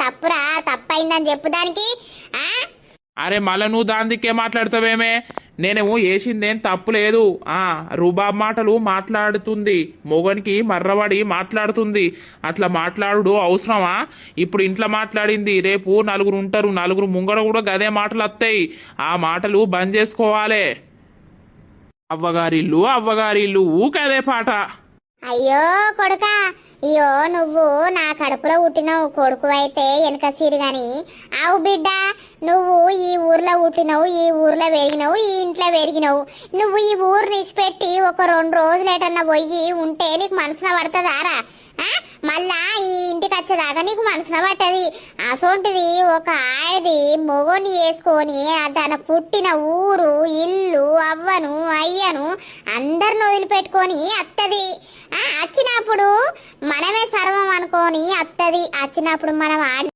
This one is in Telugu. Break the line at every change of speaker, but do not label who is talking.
తప్పురా తప్పైందని చెప్పు దానికి ఆ?
అరే మళ్ళా నువ్వు దాని దిక్కే మాట్లాడతావేమే? నేనేమో వేసిందేం తప్పు లేదు. ఆ రుబాబ్ మాటలు మాట్లాడుతుంది. మొగనికి మర్రబడి మాట్లాడుతుంది. అట్లా మాట్లాడు అవసరమా? ఇప్పుడు ఇంట్లో మాట్లాడింది. రేపు నలుగురు ఉంటారు. నలుగురు ముంగడ కూడా గదే మాటలు వస్తాయి ఆ మాటలు బంద్ చేసుకోవాలి. అవ్వగారిల్లు అవ్వగారిల్లు ఊకదే పాట.
అయ్యో కొడుక అయ్యో నువ్వు నా కడుపులో పుట్టినవు కొడుకు అయితే వెనక సీరు గాని. ఆవు బిడ్డ నువ్వు ఈ ఊర్లో పుట్టినవు ఈ ఊర్లో పెరిగినవు ఈ ఇంట్లో పెరిగినవు. నువ్వు ఈ ఊరు నిడిచిపెట్టి ఒక రెండు రోజులు ఎటన్నా పోయి ఉంటే నీకు మనసున పడుతుందారా మళ్ళా ఈ ఇంటికి వచ్చేదాకా నీకు మనసున పట్టది. అసొంటిది ఒక ఆడది మొగోని వేసుకొని తన పుట్టిన ఊరు ఇల్లు అవ్వను అయ్యను అందరిని వదిలిపెట్టుకొని అత్తది. వచ్చినప్పుడు మనమే సర్వం అనుకొని అత్తది వచ్చినప్పుడు మనం ఆడి